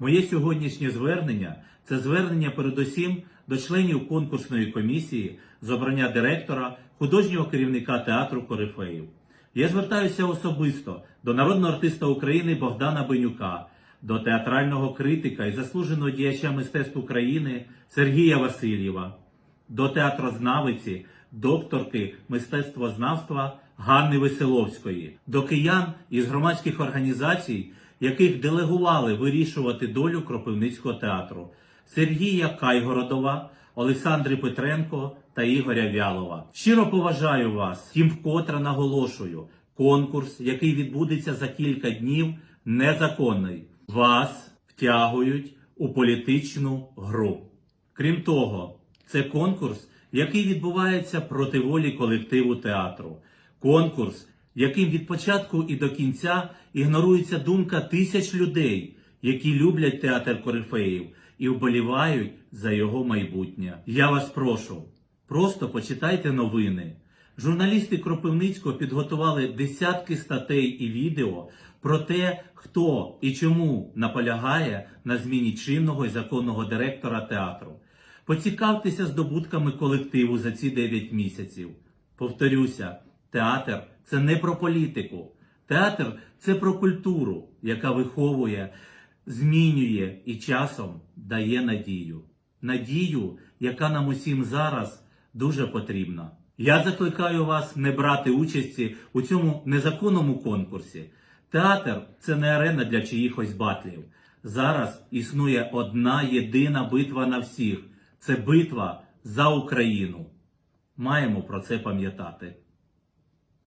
Моє сьогоднішнє звернення це звернення передусім до членів конкурсної комісії з обрання директора, художнього керівника театру Корифеїв. Я звертаюся особисто до народного артиста України Богдана Бенюка, до театрального критика і заслуженого діяча мистецтв України Сергія Васильєва, до театрознавиці, докторки мистецтвознавства Ганни Веселовської, до киян із громадських організацій, яких делегували вирішувати долю Кропивницького театру Сергія Кайгородова, Олександри Петренко та Ігоря Вялова. Щиро поважаю вас, тим вкотре наголошую. Конкурс, який відбудеться за кілька днів, незаконний. Вас втягують у політичну гру. Крім того, це конкурс, який відбувається проти волі колективу театру. Конкурс, яким від початку і до кінця ігнорується думка тисяч людей, які люблять театр корифеїв і вболівають за його майбутнє. Я вас прошу, просто почитайте новини. Журналісти Кропивницького підготували десятки статей і відео про те, хто і чому наполягає на зміні чинного і законного директора театру. Поцікавтеся здобутками колективу за ці 9 місяців. Повторюся, театр це не про політику. Театр це про культуру, яка виховує, змінює і часом дає надію. Надію, яка нам усім зараз дуже потрібна. Я закликаю вас не брати участі у цьому незаконному конкурсі. Театр це не арена для чиїхось батлів. Зараз існує одна єдина битва на всіх це битва за Україну. Маємо про це пам'ятати.